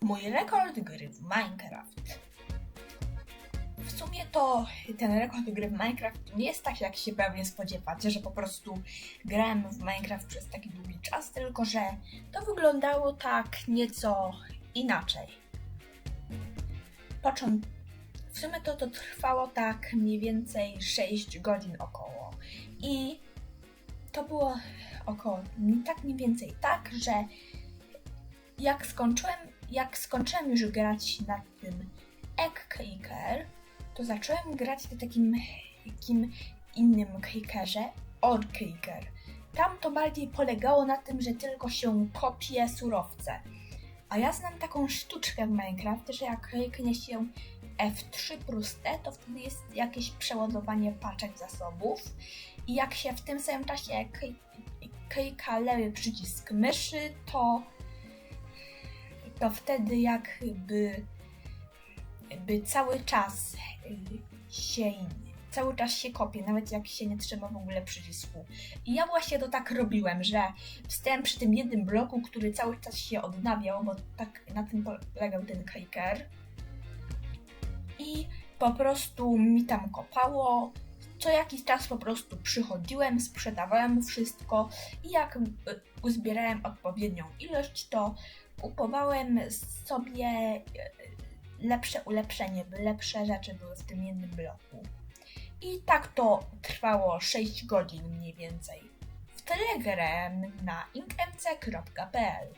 Mój rekord gry w Minecraft. W sumie to ten rekord gry w Minecraft nie jest tak, jak się pewnie spodziewacie, że po prostu grałem w Minecraft przez taki długi czas, tylko że to wyglądało tak nieco inaczej. Począt... W sumie to to trwało tak mniej więcej 6 godzin około. I to było około tak mniej więcej tak, że jak skończyłem, jak skończyłem już grać na tym Egg to zacząłem grać na takim, takim innym Cakerze, Orc Caker. Tam to bardziej polegało na tym, że tylko się kopie surowce. A ja znam taką sztuczkę w Minecraft, że jak kliknie się F3 plus T, to wtedy jest jakieś przeładowanie paczek zasobów. I jak się w tym samym czasie kli- klika lewy przycisk myszy, to to wtedy jakby by cały czas y, się cały czas się kopie, nawet jak się nie trzyma w ogóle przycisku. I ja właśnie to tak robiłem, że wstałem przy tym jednym bloku, który cały czas się odnawiał, bo tak na tym polegał ten kliker. I po prostu mi tam kopało. Co jakiś czas po prostu przychodziłem, sprzedawałem wszystko i jak y, uzbierałem odpowiednią ilość, to kupowałem sobie e, lepsze ulepszenie, by lepsze rzeczy były w tym jednym bloku. I tak to trwało 6 godzin mniej więcej. W Telegram na inkmc.pl